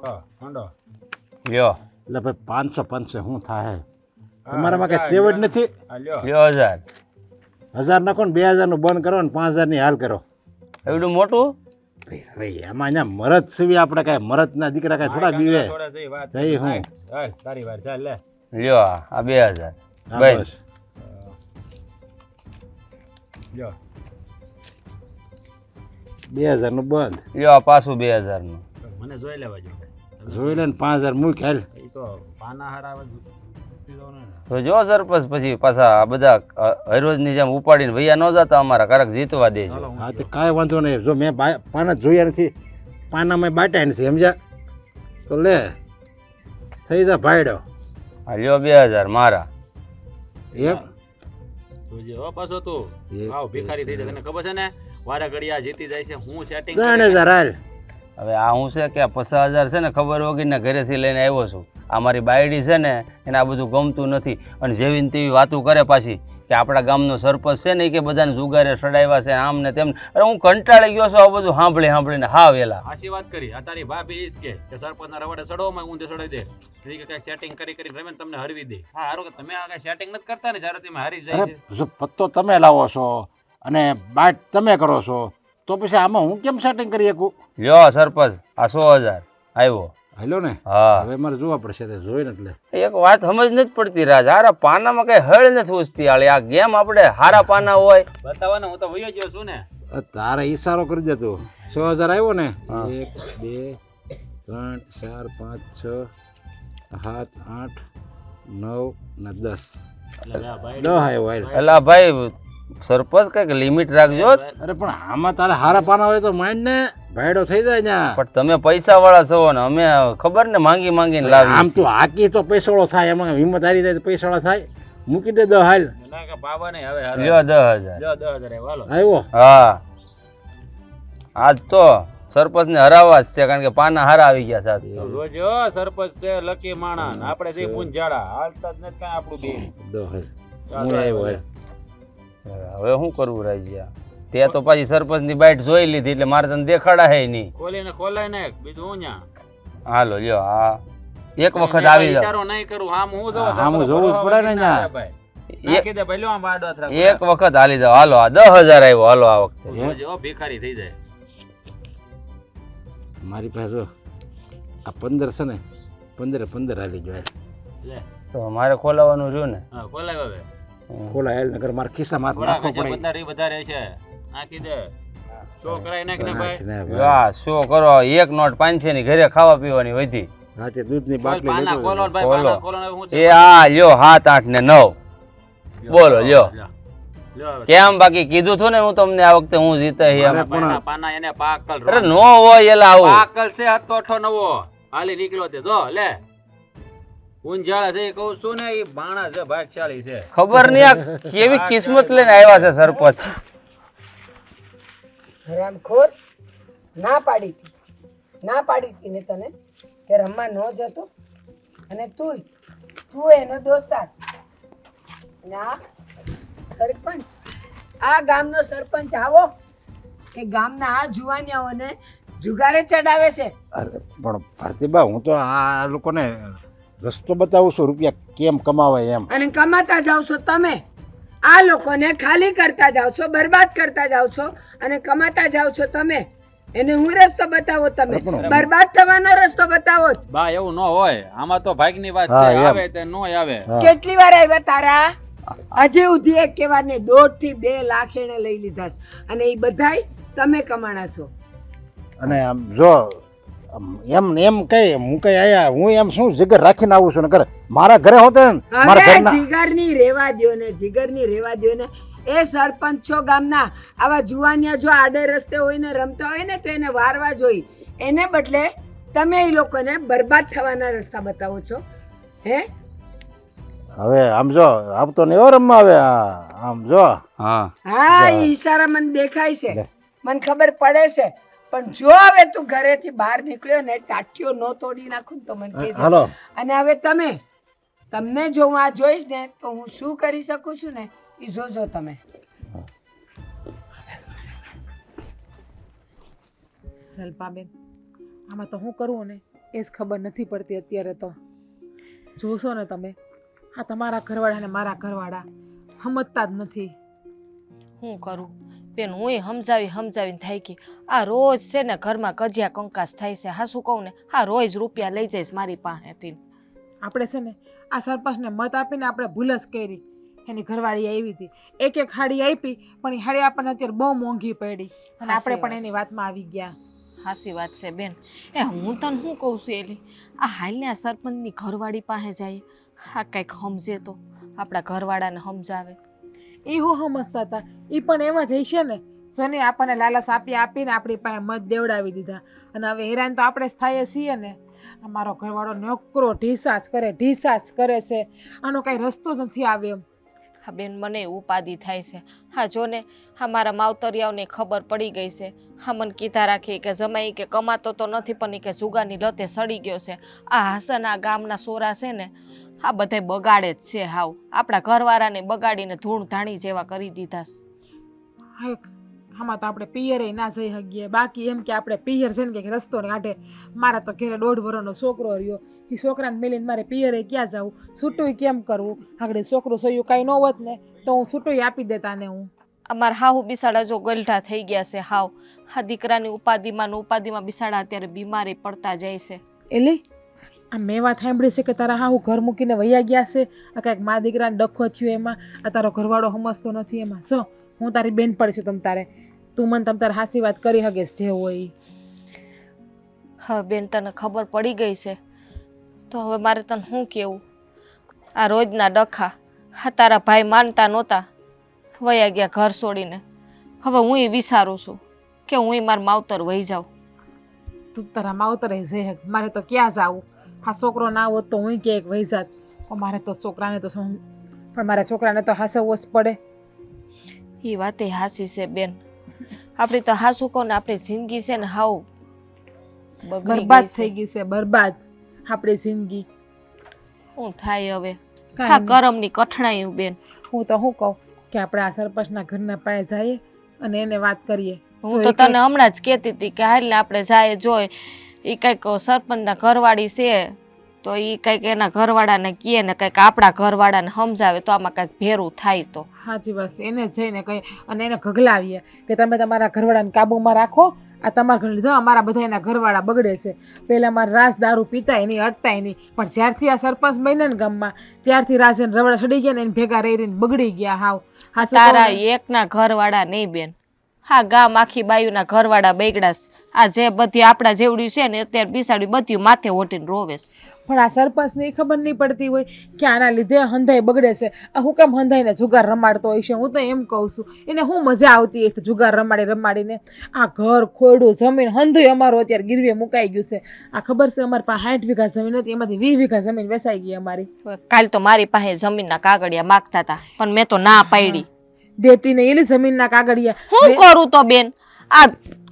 લ્યો. એટલે ભાઈ પાંચસો પાંચસો શું થાય? તમારામાં કઈ તેવડ નથી? લ્યો. હજાર. હજાર નાખો ને બે હજારનું બંધ કરો ને પાંચ હજારની હાલ કરો. એવડું મોટું? હવે એમાં અહીંયા મરદ સિવાય આપણે કાંઈ મરદના દીકરા કાંઈ થોડા બીવે. જઈ હું. તારી વાર ચાલ લે. લ્યો આ બે હજાર બસ. લ્યો. બે હજારનું બંધ. લ્યો આ પાછું બે હજારનું મને જોઈ લેવા જો જોઈ લે ને પાંચ હજાર મૂક હાલ. તો જો સરપંચ પછી પાછા આ બધા અ, હરરોજની જેમ ઉપાડીને ભૈયા ન જતા અમારા કારક જીતવા દે છે હા તો કાંઈ વાંધો નહીં. જો મેં પાના જ જોયા નથી પાનામાં બાટ્યા નથી સમજ્યા? તો લે થઈ જા ભાઈડો. હા લ્યો બે હજાર મારા. એક. જોજે હો પાછો તું. આવ ભિખારી થઈ જાય તને ખબર છે ને? વારા ઘડિયા જીતી જાય છે. હું સેટિંગ ત્રણ હજાર હાલ. હવે આ હું છે કે આ પચાસ હજાર છે ને ખબર વગરના ઘરેથી લઈને આવ્યો છું. આ મારી બાયડી છે ને એને આ બધું ગમતું નથી. અને જેવી ને તેવી વાતો કરે પાછી કે આપણા ગામનો સરપંચ છે ને કે બધાને જુગારે સડાવ્યા છે આમ ને તેમ. અરે હું કંટાળી ગયો છું આ બધું સાંભળી સાંભળીને. હા વેલા. આશી વાત કરી. આ તારી ભાભી ઈજ કે કે સરપંચના રવાડે સડવામાં ઊંધે સડાઈ દે. ઠીક કે કઈ સેટિંગ કરી કરી રમે તમને હરવી દે. હા હારું કે તમે આ કઈ સેટિંગ નથી કરતા ને? જ્યારે તમે હારી જાય પત્તો તમે લાવો છો અને બાટ તમે કરો છો. તો પછી આમાં હું કેમ સેટિંગ કરી શકું? લ્યો સરપંચ આ સો હજાર. આવ્યો હાલો ને? હા. હવે મારે જોવા પડશે તે જોઈને એટલે. એક વાત સમજ નથી પડતી રાજ. હારા પાનામાં કઈ હળ નથી ઉચતી આળી આ ગેમ આપણે હારા પાના હોય. બતાવો ને હું તો વયો ગયો છું ને. તારે ઈશારો કરી દે તું. છ હજાર આવ્યો ને? એક બે ત્રણ ચાર પાંચ છ સાત આઠ નવ ને દસ. ભાઈ સરપંચ કંઈક લિમિટ રાખજો અરે પણ આમાં તારે હારા પાના હોય તો માઇન્ડ ને ભાઈડો થઈ જાય ને. પણ તમે પૈસા વાળા છો ને અમે ખબર ને માંગી માંગીને આમ લાવી તો હાકી તો પૈસોળો થાય એમાં હિંમત હારી જાય તો પૈસાળો થાય. મૂકી દે દહ હાલ. બાબા નહીં હવે લ્યો દહ હજાર. આવ્યો, હા. આજ તો સરપંચ ને હરાવવા જ છે કારણ કે પાના હારા આવી ગયા સાથે જોજો સરપંચ છે લકી માણા આપણે છે પૂંજાડા હાલતા જ નથી કાંઈ આપણું બે દહ હું આવ્યો. હવે શું કરવું રાજીયા? તે તો પાછી સરપંચની બાઈટ જોઈ લીધી એટલે મારે તને દેખાડા હે નહીં. ખોલીને ખોલાય ને બીજું હું ન્યા? હાલો લ્યો હા. એક વખત આવી જાવ વિચારો નહીં કરું. આમ હું જોઉં આમ હું જોવું જ પડે ને ન્યા. એક વખત હાલી જાવ હાલો આ દસ હજાર આવ્યો હાલો આ વખતે. જોજો, ભિખારી થઈ જાય. મારી પાસે જો આ પંદર છે ને પંદર પંદર હાલી જાય તો મારે ખોલાવાનું રહ્યું ને? હા ખોલાય હવે ખોલા હાલ નકર મારા ખિસ્સામાં હાથ થોડાક પડે. બધા વધારે છે. નાખી દે. શો કરાય નાખ ભાઈ? વાહ શું કરો? એક નોટ પાંચસો ની ઘરે ખાવા પીવાની વધી દૂધની બાટલી પાના લેતો ભાઈ પાના ખોલો હું છે એ આ લ્યો સાત આઠ ને નવ. બોલો, લ્યો. કેમ બાકી કીધું છું ને હું તમને આ વખતે હું જીતે પાના પાના એને પાકલ અરે નો હોય એલા આવું. પાકલ છે હતો અઠો નવો. હાલી નીકળ્યો તે જો લે. ઊંઝાળા છે એ કહું છું ને એ બાણા છે ભાગશાળી છે. ખબર નહીં આ કેવી કિસ્મત લઈને આવ્યા છે સરપંચ. હરામખોર ના પાડી હતી. ના પાડી હતી ને તને કે રમવા ન જતો. અને તું તું એનો દોસ્તાર ના સરપંચ. આ ગામનો સરપંચ આવો કે ગામના આ જુવાનિયાઓને જુગારે ચડાવે છે. અરે પણ ભારતીબા હું તો આ લોકોને રસ્તો બતાવું છું રૂપિયા કેમ કમાવાય એમ. અને કમાતા જાઓ છો તમે. આ લોકોને ખાલી કરતા જાઓ છો બરબાદ કરતા જાઓ છો અને કમાતા જાઓ છો તમે. એને હું રસ્તો બતાવો તમે. બરબાદ થવાનો રસ્તો બતાવો બા એવું ન હોય. આમાં તો ભાગની વાત છે. આવે તે નો આવે. કેટલી વાર આવ્યા તારા? હજી સુધી એક કેવા ને દોઢથી બે લાખ એને લઈ લીધા અને એ બધાય તમે કમાણા છો. અને આમ જો એમ એમ કઈ હું કઈ આયા હું એમ શું જીગર રાખીને આવું છું ને કરે? મારા ઘરે હોતે ને મારા હવે જીગરની રેવા દ્યો ને જીગરની રેવા દ્યો ને. એ સરપંચ છો ગામના આવા જુવાનિયા જો આડે રસ્તે હોય ને રમતા હોય ને તો એને વારવા જોઈ. એને બદલે તમે એ લોકોને બરબાદ થવાના રસ્તા બતાવો છો. હે? હવે આમ જો આવતો ને એવો રમવા આવે આમ જો. હા. હા એ ઈશારા મને દેખાય છે. મને ખબર પડે છે. પણ જો હવે તું ઘરેથી બહાર નીકળ્યો ને ટાટીઓ નો તોડી નાખું તો મને કહેજો. હાલો. અને હવે તમે તમને જો હું આ જોઈશ ને તો હું શું કરી શકું છું ને એ જોજો તમે. સલ્પાબેન આમાં તો હું કરું ને એ જ ખબર નથી પડતી અત્યારે તો. જોશો ને તમે આ તમારા ઘરવાળા ને મારા ઘરવાળા સમજતા જ નથી. હું કરું? બેન હું સમજાવી સમજાવીને થાય કે આ રોજ છે ને ઘરમાં કજિયા કંકાસ થાય છે. હા શું કહું ને? હા રોજ રૂપિયા લઈ જઈશ મારી પાસેથી. આપણે છે ને આ સરપંચને મત આપીને આપણે ભૂલ જ કરી. એની ઘરવાળી આવી હતી. એક એક હાડી આપી પણ એ હાડી આપણને અત્યારે બહુ મોંઘી પડી. અને આપણે પણ એની વાતમાં આવી ગયા. હાસી વાત છે બેન. એ હું તને શું કહું છું એલી? આ હાલને આ સરપંચની ઘરવાળી પાસે જાય હા કંઈક સમજે તો. આપણા ઘરવાળાને સમજાવે. એ હું સમજતા હતા. એ પણ એમાં જ હશે ને. શનિ આપણને લાલચ આપી આપીને આપણી પાસે મત દેવડાવી દીધા. અને હવે હેરાન તો આપણે જ થાય છીએ ને. અમારો ઘરવાળો નોકરો ઢીસાસ કરે ઢીસાસ કરે છે. આનો કાંઈ રસ્તો જ નથી આવે એમ. હા બેન, મને ઉપાધિ થાય છે. હા, જો ને, હા, મારા માવતરિયાઓને ખબર પડી ગઈ છે. હા, મને કીધા રાખી કે જમાઈ કે કમાતો તો નથી, પણ કે જુગાની લતે સડી ગયો છે. આ હસન આ ગામના સોરા છે ને આ બધાય બગાડે જ છે હાવ. આપણા ઘરવાળાને બગાડીને ધૂણ ધાણી જેવા કરી દીધા છે. આમાં તો આપણે પિયરે ના જઈ શકીએ. બાકી એમ કે આપણે પિયર છે ને કે રસ્તો ને કાઢે મારા તો ઘરે દોઢ વર્ષનો છોકરો રહ્યો. એ છોકરાને મેલીને મારે પિયરે ક્યાં જવું છૂટું કેમ કરવું? આગળ છોકરું સહયું કાંઈ ન હોત ને તો હું છૂટું આપી દેતા ને હું. અમારા હાહુ બિસાડા જો ગલઢા થઈ ગયા છે હાવ. હા દીકરાની ઉપાધિમાં ને ઉપાધિમાં બિસાડા અત્યારે બીમારી પડતા જાય છે. એલી આ મેં વાત સાંભળી છે કે તારા હા હું ઘર મૂકીને વૈયા ગયા છે? આ કાંઈક મા દીકરાને ડખો થયો એમાં? આ તારો ઘરવાળો સમજતો નથી એમાં. શું હું તારી બેન પડી છું તમ તારે. તું મને તમ તારે હાસી વાત કરી હગેશ જે હોય હા બેન તને ખબર પડી ગઈ છે. તો હવે મારે તને શું કહેવું આ રોજના ડખા. હા તારા ભાઈ માનતા નહોતા. વયા ગયા ઘર છોડીને. હવે હું એ વિચારું છું કે હું એ મારા માવતર વહી જાઉં. તું તારા માવતરે જઈ મારે તો ક્યાં જાવું? આ છોકરો ના હોત તો હું ક્યાંક વહી જાત. પણ મારે તો છોકરાને તો પણ મારા છોકરાને તો હાસવવો જ પડે. એ વાતે હાસી છે બેન. આપણી તો હાસુ કહું ને આપણી જિંદગી છે ને હાવ બરબાદ થઈ ગઈ છે બરબાદ આપણી જિંદગી. શું થાય હવે? આ કરમની કઠણાયું બેન. હું તો શું કહું કે આપણે આ સરપંચના ઘરના પાસે જઈએ અને એને વાત કરીએ. હું તો તને હમણાં જ કહેતી હતી કે હાલ આપણે જાય જોઈ એ કંઈક સરપંચના ઘરવાળી છે તો એ કંઈક એના ઘરવાળાને કહે ને કંઈક આપણા ઘરવાળાને સમજાવે તો આમાં કંઈક ભેરું થાય તો. સાચી વાત છે. એને જઈને કંઈ અને એને ગગલાવીએ કે તમે તમારા ઘરવાળાને કાબૂમાં રાખો આ તમારા ઘર લીધા અમારા બધા એના ઘરવાળા બગડે છે. પહેલાં મારા રાસ દારૂ પીતાય નહીં અટતાય નહીં. પણ જ્યારથી આ સરપંચ બન્યા ને ગામમાં ત્યારથી રાજન રવડા ચડી ગયા ને એને ભેગા રહી રહીને બગડી ગયા હાવ. હા તારા એકના ઘરવાળા નહીં બેન. હા ગામ આખી બાયુના ઘરવાળા બેગડાશ આ જે બધી આપણા જેવડ્યું છે ને અત્યારે બિસાડી બધું માથે ઓટીને રોવેશ પણ આ સરપંચને એ ખબર નહીં પડતી હોય કે આના લીધે હંધાઈ બગડે છે. આ હું કેમ હંધાઈને જુગાર રમાડતો હોય છે? હું તો એમ કહું છું એને હું મજા આવતી હોય જુગાર રમાડી રમાડીને આ ઘર ખોડું જમીન હંધુય અમારું અત્યારે ગીરવે મુકાઈ ગયું છે. આ ખબર છે અમારી પાસે સાઠ વીઘા જમીન હતી એમાંથી વીસ વીઘા જમીન વેચાઈ ગઈ અમારી. કાલ તો મારી પાસે જમીનના કાગળિયા માગતા હતા પણ મેં તો ના પાડી. દેતી નહીં. એટલે જમીનના કાગળિયા. હું કરું તો બેન? આ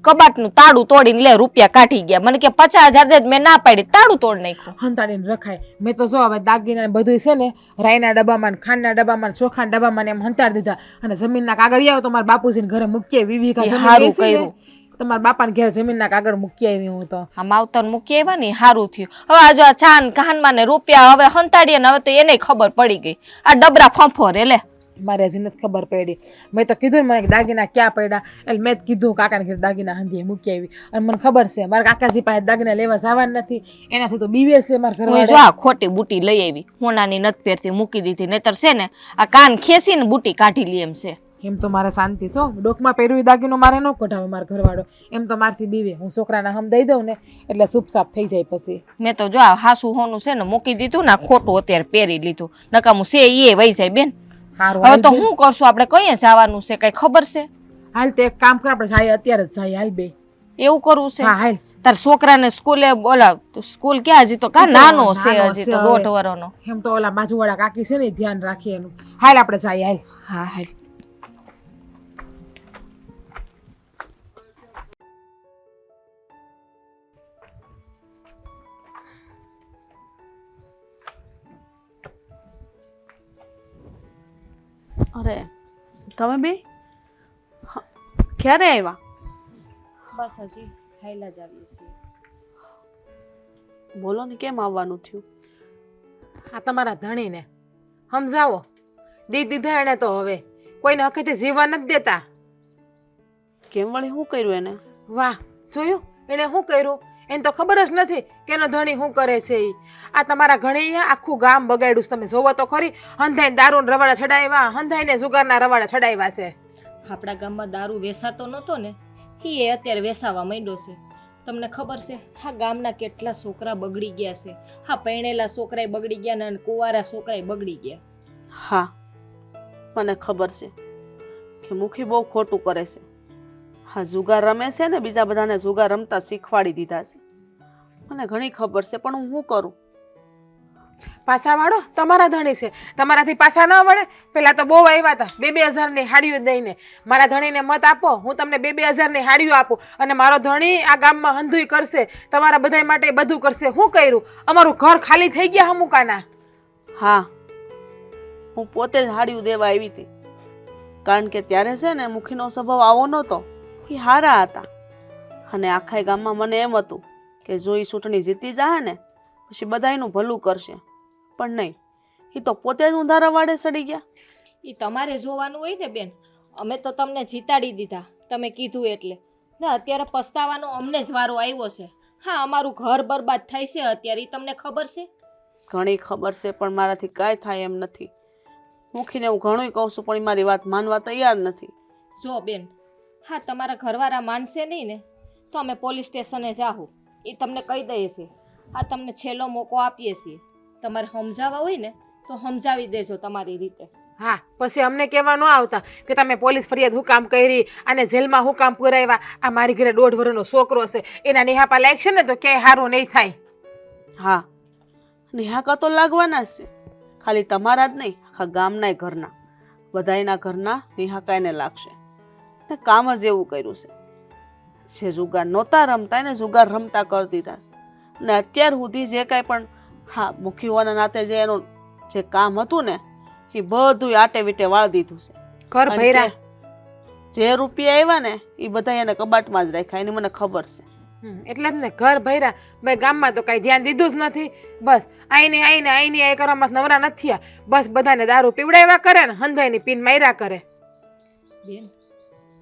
કબાટનું તાળું તોડીને લે રૂપિયા કાઢી ગયા. મને કે પચાસ હજાર દે મેં ના પાડી. તાળું તોડ નાખ્યું. હંતાડીને રખાય. મેં તો જો હવે દાગીના બધું છે ને રાઈના ડબ્બામાં ખાંડના ડબ્બામાં ચોખાના ડબ્બામાં એમ હંતાડી દીધા. અને જમીનના કાગળ આવ્યો તો મારા બાપુજીને ઘરે મૂકીએ. વિવી સારું કર્યું. તમારા બાપાને ઘેર જમીનના કાગળ મૂકી આવી હું તો. આ માવતર મૂકી આવ્યા ને સારું થયું. હવે આ જો આ ચાન કાનમાં ને રૂપિયા હવે હંતાડીએ ને હવે તો એને ખબર પડી ગઈ. આ ડબરા ફંફો એટલે લે મારે હજી નથી ખબર પડી. મેં તો કીધું ને મને દાગીના ક્યાં પડ્યા? એટલે મેં જ કીધું કાકાને ઘેર દાગીના હંધીએ મૂકી આવી. અને મને ખબર છે મારા કાકાજી પાસે દાગીના લેવા જવાનું નથી. એનાથી તો બીવે છે મારા હું જો આ ખોટી બુટી લઈ આવી. હોનાની નથ પહેરતી મૂકી દીધી. નહીતર છે ને આ કાન ખેંચીને બુટી કાઢી લે એમ છે. એમ તો મારે શાંતિ છો ડોકમાં પહેર્યું દાગીનો મારે ન કઢાવે મારા ઘરવાળો. એમ તો મારથી બીવે. હું છોકરાના હમ દઈ દઉં ને એટલે સુપ સાફ થઈ જાય પછી. મેં તો જો આ હાસુ હોનું છે ને મૂકી દીધું ને આ ખોટું અત્યારે પહેરી લીધું. નકામું છે એ વહી જાય બેન. હવે તો શું કરશું? આપણે કઈ જવાનું છે કઈ ખબર છે? હાલ તે એક કામ કર આપણે જાય અત્યારે જ જાય હાલ બે. એવું કરવું છે? હા હાલ. તાર છોકરાને સ્કૂલે બોલા સ્કૂલ ક્યાં હજી તો? કા નાનો છે હજી તો. દોઢ વર્ષનો એમ તો ઓલા બાજુવાળા કાકી છે ને ધ્યાન રાખીએ એનું. હાલ આપણે જાય હાલ. હા હા અરે તમે બે? હ, ક્યારે આવ્યા બસ હજી ખાઈલા જ આવીએ છીએ. બોલો ને કેમ આવવાનું થયું? આ તમારા ધણીને. સમજાવો. દી દીધા એણે તો હવે. કોઈને હકેથી જીવવા નથી દેતા. કેમ વળી શું કર્યું એને? વાહ જોયું? એણે શું કર્યું? એને તો ખબર જ નથી કે એનો ધણી શું કરે છે એ આ તમારા ઘણીએ આખું ગામ બગાડ્યું તમે જોવો તો ખરી. હંધાઈને દારૂના રવાડા ચડાવ્યા હંધાઈને જુગારના રવાડા ચડાવ્યા છે. આપણા ગામમાં દારૂ વેસાતો નહોતો ને એ અત્યારે વેસાવા માંડ્યો છે. તમને ખબર છે હા ગામના કેટલા છોકરા બગડી ગયા છે. હા પરણેલા છોકરાએ બગડી ગયા ને અને કુંવારા છોકરાએ બગડી ગયા. હા મને ખબર છે કે મુખી બહુ ખોટું કરે છે. હા જુગાર રમે છે ને બીજા બધાને જુગાર રમતા શીખવાડી દીધા છે. મને ઘણી ખબર છે પણ હું શું કરું? પાછા વાળો તમારા ધણી છે. તમારાથી પાછા ન વળે. પેલા તો બહુ આવ્યા હતા. બે બે હજારની હાડીઓ દઈને. મારા ધણીને મત આપો હું તમને બે બે હજારની હાડીઓ આપું. અને મારો ધણી આ ગામમાં હંધુઈ કરશે. તમારા બધા માટે બધું કરશે. હું કર્યું? અમારું ઘર ખાલી થઈ ગયા હમુકાના. હા હું પોતે જ હાડિયું દેવા આવી હતી. કારણ કે ત્યારે છે ને મુખીનો સ્વભાવ આવો નહોતો. એ હારા હતા. અને આખા ગામમાં મને એમ હતું કે જો એ ચૂંટણી જીતી જાય ને પછી બધાયનું ભલું કરશે. પણ નહીં એ તો પોતે જ ઉંધારા વાડે સડી ગયા. એ તમારે જોવાનું હોય ને બેન અમે તો તમને જીતાડી દીધા તમે કીધું એટલે. ને અત્યારે પસ્તાવાનો અમને જ વારો આવ્યો છે. હા અમારું ઘર બરબાદ થાય છે અત્યારે એ તમને ખબર છે? ઘણી ખબર છે પણ મારાથી કાંઈ થાય એમ નથી. મૂકીને હું ઘણું કહું છું પણ એ મારી વાત માનવા તૈયાર નથી. જો બેન હા તમારા ઘરવાળા માનશે નહીં ને? તો અમે પોલીસ સ્ટેશને જાહું. એ તમને કહી દઈએ છીએ આ તમને છેલ્લો મોકો આપીએ છીએ. તમારે સમજાવવા હોય ને તો સમજાવી દેજો તમારી રીતે. હા પછી અમને કહેવા ન આવતા કે તમે પોલીસ ફરિયાદ હું કામ કરી અને જેલમાં હું કામ પુરાવ્યા આ મારી ઘરે દોઢ વર્ષનો છોકરો છે. એના નિહાપા લાગશે ને તો ક્યાંય સારું નહીં થાય. હા નિહાકા તો લાગવાના જ છે. ખાલી તમારા જ નહીં આખા ગામના ઘરના. બધાયના ઘરના નિહાકા એને લાગશે. ને કામ જ એવું કર્યું છે. જે જુગાર નહોતા રમતા એને જુગાર રમતા કરી દીધા છે. ને અત્યાર સુધી જે કાંઈ પણ હા મુખી હોવાના નાતે જે એનું જે કામ હતું ને એ બધું આટે વીટે વાળી દીધું છે. ઘર ભૈરા જે- રૂપિયા આવ્યા ને એ બધા એને કબાટમાં જ રાખ્યા. એની મને ખબર છે. હમ, એટલે જ ને ઘર ભૈરા મેં ગામમાં તો કાંઈ ધ્યાન દીધું જ નથી. બસ આઈને આઈને આઈને આઈ કરવામાં નવરા નથી બસ બધાને દારૂ પીવડાવ્યા કરે ને હંધાઈની પીન માર્યા કરે. બેન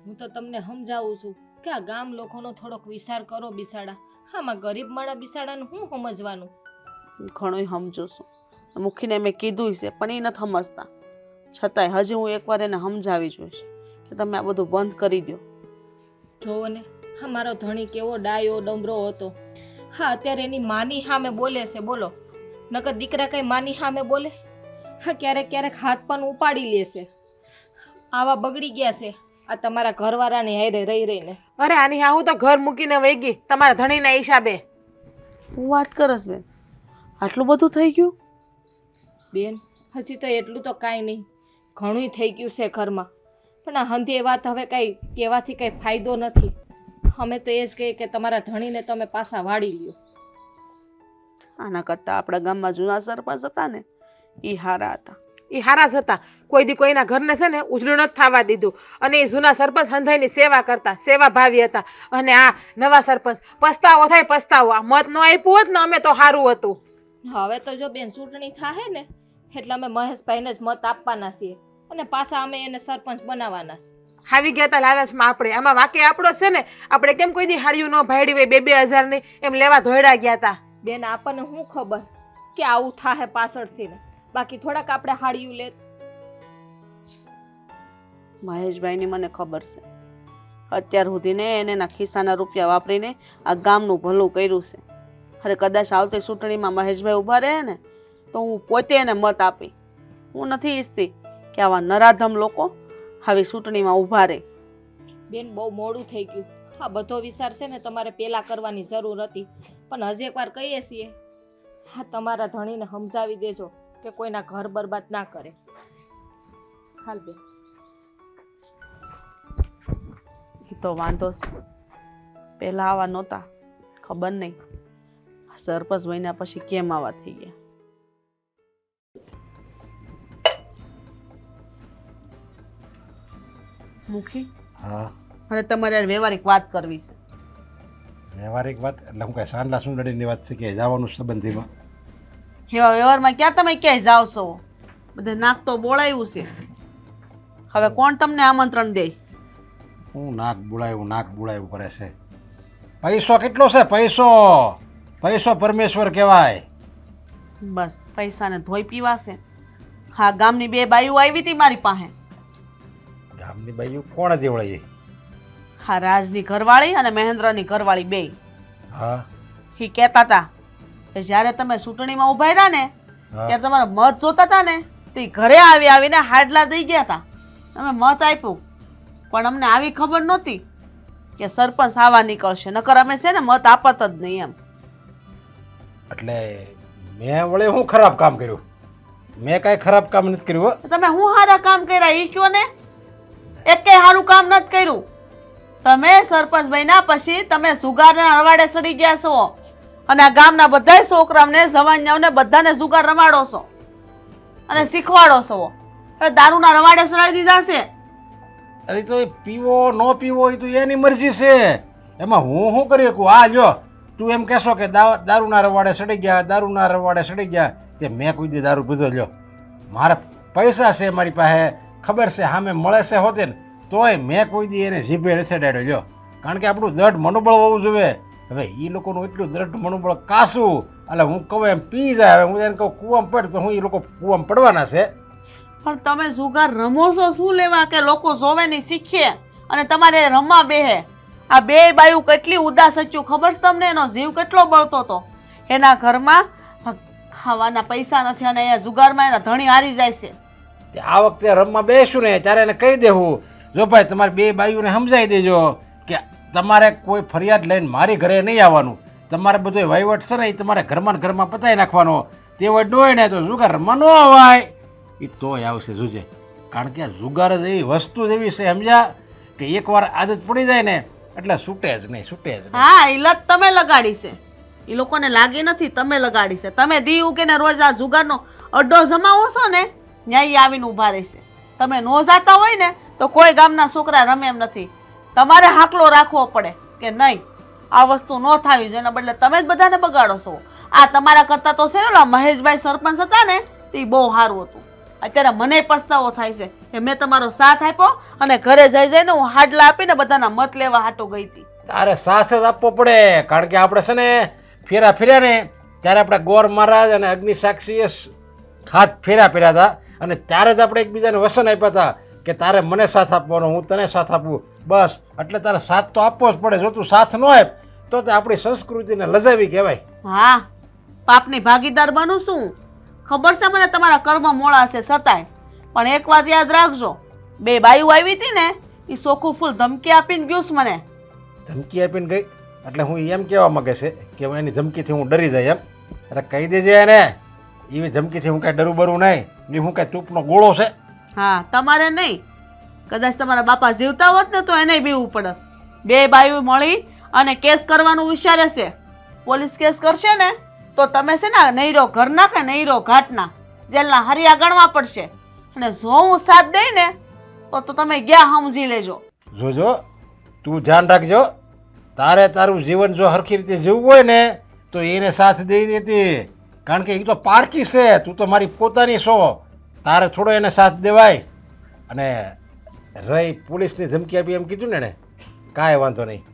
હું તો તમને સમજાવું છું કે આ ગામ લોકોનો થોડોક વિચાર કરો બિસાડા. આમાં ગરીબ માળા બિસાડાનું હું સમજવાનું? હું ઘણોય સમજુ છું. મુખીને મેં કીધું છે પણ એ નથી સમજતા. છતાંય હજી હું એકવાર એને સમજાવી જોઈશ કે તમે આ બધું બંધ કરી દો જોવો ને હા મારો ધણી કેવો ડાયો ડમરો હતો. હા અત્યારે એની માની સામે બોલે છે બોલો. નકર દીકરા કઈ માની સામે બોલે? હા ક્યારેક ક્યારેક હાથ પણ ઉપાડી લેશે આવા બગડી ગયા છે. આ તમારા ઘરવાળાની હારે રહી રહીને. અરે આની હા હું તો ઘર મૂકીને વહી ગઈ. તમારા ધણીના હિસાબે. હું વાત કરસ બેન. આટલું બધું થઈ ગયું? બેન હજી તો એટલું તો કાંઈ નહીં. ઘણું થઈ ગયું છે ઘરમાં. પણ આ હંધી એ વાત હવે કાંઈ કહેવાથી કાંઈ ફાયદો નથી. અમે તો એ જ કહીએ કે તમારા ધણીને તમે પાછા વાળી લ્યો. આના કરતાં આપણા ગામમાં જૂના સરપંચ હતા ને એ હારા હતા. એ હારા જ હતા. કોઈ દી કોઈના ઘરને છે ને ઉજળું નથી થવા દીધું. અને એ જૂના સરપંચ હંધાઈની સેવા કરતા સેવા ભાવી હતા. અને આ નવા સરપંચ પસ્તાવો થાય પસ્તાવો. આ મત ન આપ્યું હોત ને અમે તો સારું હતું. હવે તો જો બેન ચૂંટણી થાય ને એટલે અમે મહેશભાઈને જ મત આપવાના છીએ. અને પાછા અમે એને સરપંચ બનાવવાના હાવી આવી ગયા હતા લાલચમાં આપણે. આમાં વાકે આપણો છે ને આપણે કેમ કોઈ દી હાડિયું ન ભાડ્યું હોય બે બે હજારની એમ લેવા ધોયડા ગયા હતા બેન આપણને શું ખબર કે આવું થાહે પાછળથી ને? બાકી થોડાક આપણે હાડિયું લેત મહેશભાઈની મને ખબર છે. અત્યાર સુધીને એને એના ખિસ્સાના રૂપિયા વાપરીને આ ગામનું ભલું કર્યું છે. અરે કદાચ આવતી ચૂંટણીમાં મહેશભાઈ ઊભા રહે ને તો હું પોતે એને મત આપી. હું નથી ઈચ્છતી કે આવા નરાધમ લોકો આવી ચૂંટણીમાં ઊભા રહે. બેન બહુ મોડું થઈ ગયું. આ બધો વિચાર છે ને તમારે પહેલાં કરવાની જરૂર હતી. પણ હજી એકવાર કહીએ છીએ. હા તમારા ધણીને સમજાવી દેજો. કે કોઈના ઘર બરબાદ ના કરે. હાલ બે. એ તો વાંધો છે. પહેલાં આવા નહોતા. ખબર નહીં. આ સરપંચ મહિના પછી કેમ આવા થઈ ગયા? મુખી? હા. અને તમારે હારે વ્યવહારિક વાત કરવી છે. વ્યવહારિક વાત? એટલે હું કાંઈ સાંડલા સુંડળીની વાત છે કે જવાનું સંબંધીમાં? એવા વ્યવહારમાં ક્યાં તમે ક્યાંય જાવ છો? બધે નાક તો બોળાયું છે. હવે કોણ તમને આમંત્રણ દે? હું નાક બોળાયું નાક બોલાયું કરે છે. પૈસો કેટલો છે? પૈસો. પૈસો પરમેશ્વર કહેવાય. બસ પૈસાને ધોઈ પીવાશે હા ગામની બે બાઈઓ આવી હતી મારી પાસે. ગામની બાઈઓ કોણ વળી? હા રાજની ઘરવાળી અને મહેન્દ્રની ઘરવાળી બે હા. એ કહેતા હતા જ્યારે તમે ચૂંટણીમાં ઊભા હતા ને ત્યારે તમારો મત જોતા હતા ને તે ઘરે આવી આવીને હાડલા દઈ ગયા હતા. અમે મત આપ્યું. પણ અમને આવી ખબર નહોતી કે સરપંચ આવા નીકળશે. નકર અમે છે ને મત આપત જ નહીં એમ. એટલે મેં વળી હું ખરાબ કામ કર્યું? મેં કાંઈ ખરાબ કામ નથી કર્યું તમે હું સારા કામ કર્યા? એ કયો ને? એકેય સારું કામ નથી કર્યું. તમે સરપંચ બન્યા પછી તમે સુગારના અવાડે સડી ગયા છો. અને આ ગામના બધાય છોકરાઓને જવાનિયાઓને બધાને જુગાર રમાડો છો. અને શીખવાડો છો. દારૂના રવાડે સડાવી દીધા છે. અરે તો એ પીવો ન પીવો એ તો એની મરજી છે. એમાં હું શું કરી શકું આ જો તું એમ કહેશો કે દારૂના રવાડે સડી ગયા દારૂના રવાડે સડી ગયા તે મેં કોઈ દી દારૂ પીધો લ્યો. મારા પૈસા છે મારી પાસે ખબર છે સામે મળે છે હોતે ને તોય મેં કોઈ દી એને જીભે નથી અડાડ્યો લ્યો. કારણ કે આપણું દઢ મનોબળ હોવું જોઈએ. હવે એ લોકોનું એટલું દ્રઢ મનોબળ કાશું એટલે હું કહું એમ પી જાય. હવે હું એને કહું કૂવામાં પડ. તો હું એ લોકો કૂવામાં પડવાના છે. પણ તમે જુગાર રમો છો શું લેવા કે લોકો જોવે નહીં શીખે? અને તમારે રમવા બેહે. આ બે બાયું કેટલી ઉદાસ હચ્યું ખબર છે તમને? એનો જીવ કેટલો બળતો હતો. એના ઘરમાં ખાવાના પૈસા નથી અને અહીંયા જુગારમાં એના ધણી હારી જાય છે. તે આ વખતે રમવા બેસું ને ત્યારે એને કહી દેવું. જો ભાઈ તમારે બે બાયુને સમજાવી દેજો. તમારે કોઈ ફરિયાદ લઈને મારી ઘરે નહીં આવવાનું. તમારે બધો વહીવટ છે ને એ તમારે ઘરમાં ઘરમાં પતાવી નાખવાનો. તે હોય ને તો જુગાર રમવા ન અવાય. એ તોય આવશે જોજે. કારણ કે આ જુગાર જ એવી વસ્તુ જ એવી છે, સમજ્યા? કે એકવાર આદત પડી જાય ને, એટલે છૂટે જ નહીં છૂટે જ હા એ લત તમે લગાડી છે. એ લોકોને લાગી નથી તમે લગાડી છે. તમે દી ઉગીને રોજ આ જુગારનો અડ્ડો જમાવો છો ને ઈ આવીને ઊભા રહેશે. તમે નો જાતા હોય ને, તો કોઈ ગામના છોકરા રમે એમ નથી. તમારે હાકલો રાખવો પડે કે નહીં? આ વસ્તુ ન થાવી જોઈએ બદલે તમે જ બધાને બગાડો છો. આ તમારા કરતાં તો છે ને મહેશભાઈ સરપંચ હતા ને, તે બહુ સારું હતું. અત્યારે મને પસ્તાવો થાય છે કે મેં તમારો સાથ આપ્યો અને ઘરે જઈ જઈને હું હાડલા આપીને બધાના મત લેવા હાટો ગઈ હતી. તારે સાથ જ આપવો પડે, કારણ કે આપણે છે ને ફેરા ફેર્યા ને, ત્યારે આપણે ગોર મહારાજ અને અગ્નિ સાક્ષીએ હાથ ફેરા ફેર્યા હતા અને ત્યારે જ આપણે એકબીજાને વસન આપ્યા હતા કે તારે મને સાથ આપવાનો, હું તને સાથ આપું. બસ એટલે તારે સાથ તો આપવો જ પડે જો તું સાથ ન આપ તો તે આપણી સંસ્કૃતિને લજાવી કહેવાય. હા પાપની ભાગીદાર બનું શું? ખબર છે મને તમારા કર્મ મોડા છે સતાય. પણ એક વાત યાદ રાખજો બે બાયું આવી હતી ને એ સોખું ફૂલ ધમકી આપીને ગયું મને. ધમકી આપીને ગઈ? એટલે હું એમ કહેવા માંગે છે કે હું એની ધમકીથી હું ડરી જાય એમ. અરે કહી દેજે એને એવી ધમકીથી હું કાંઈ ડરું બરું નહીં ને હું કાંઈ તૂપનો ગોળો છે. હા તમારે નહીં. કદાચ તમારા બાપા જીવતા હોત ને તો એને બીવું પડત બે બાયું મળી અને કેસ કરવાનું વિચારે છે. પોલીસ કેસ કરશે ને, તો તમે છે ને નહીં રહો ઘરના કે નહીં રહો ઘાટના, જેલના હરિયા ગણવા પડશે. અને જો હું સાથ દઈ ને, તો તમે ગયા સમજી લેજો. જોજો, તું ધ્યાન રાખજો. તારે તારું જીવન જો હરખી રીતે જીવવું હોય ને, તો એને સાથ દઈ દેતી કારણ કે એ તો પારકી છે, તું તો મારી પોતાની છો. તારે થોડો એને સાથ દેવાય. અને રહી પોલીસની ધમકી આપી એમ કીધું ને એણે. કાંઈ વાંધો નહીં.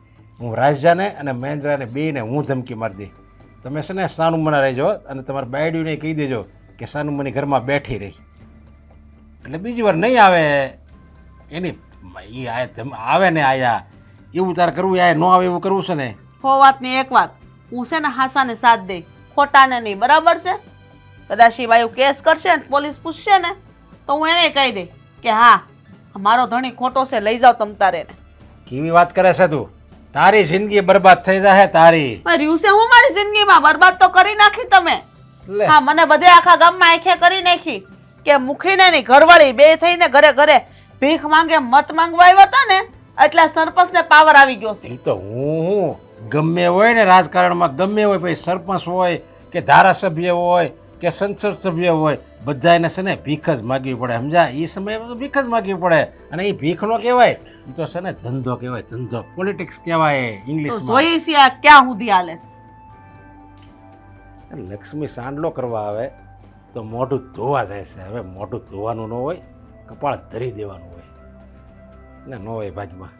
હું રાજજાને અને મહેન્દ્રાને બેને હું ધમકી મારી દઈ તમે છે ને સાનુમના રહેજો અને તમારા બાયડીને કહી દેજો કે સાનુમની ઘરમાં બેઠી રહી. એટલે બીજી વાર નહીં આવે. એની એ આવે ને આયા. એવું તારે કરવું આ ન આવે એવું કરવું છે ને? હો વાતની એક વાત. હું છે ને હાસાને સાથ દઈ. ખોટાને નહીં. બરાબર છે? કદાચ એ બાયું કેસ કરશે ને પોલીસ પૂછશે ને, તો હું એને કહી દઈ કે હા મારો ધણી ખોટો છે લઈ જાઓ તમ તારે કેવી વાત કરે છે તું? તારી જિંદગી બરબાદ થઈ જાય તારી. રહ્યું છે હું મારી જિંદગીમાં? બરબાદ તો કરી નાખી તમે. હા મને બધે આખા ગામમાં આંખે કરી નાખી કે મુખીને નહીં ઘરવાળી બે થઈને ઘરે ઘરે ભીખ માંગે મત માંગવા આવ્યા હતા ને એટલે સરપંચને પાવર આવી ગયો છે. એ તો હું હું. ગમે હોય ને રાજકારણમાં ગમે હોય પછી સરપંચ હોય કે ધારાસભ્ય હોય કે સંસદ સભ્ય હોય બધાને છે ને ભીખ જ માગવી પડે સમજા એ સમયે તો ભીખ જ માગવી પડે. અને એ ભીખ નો કહેવાય એ તો છે ને ધંધો કહેવાય ધંધો. પોલિટિક્સ કહેવાય ઇંગ્લિશ ક્યાં સુધી હાલે છે? લક્ષ્મી સાંડલો કરવા આવે તો મોઢું ધોવા જાય છે. હવે મોઢું ધોવાનું ન હોય કપાળ ધરી દેવાનું હોય. ને ન હોય ભાગમાં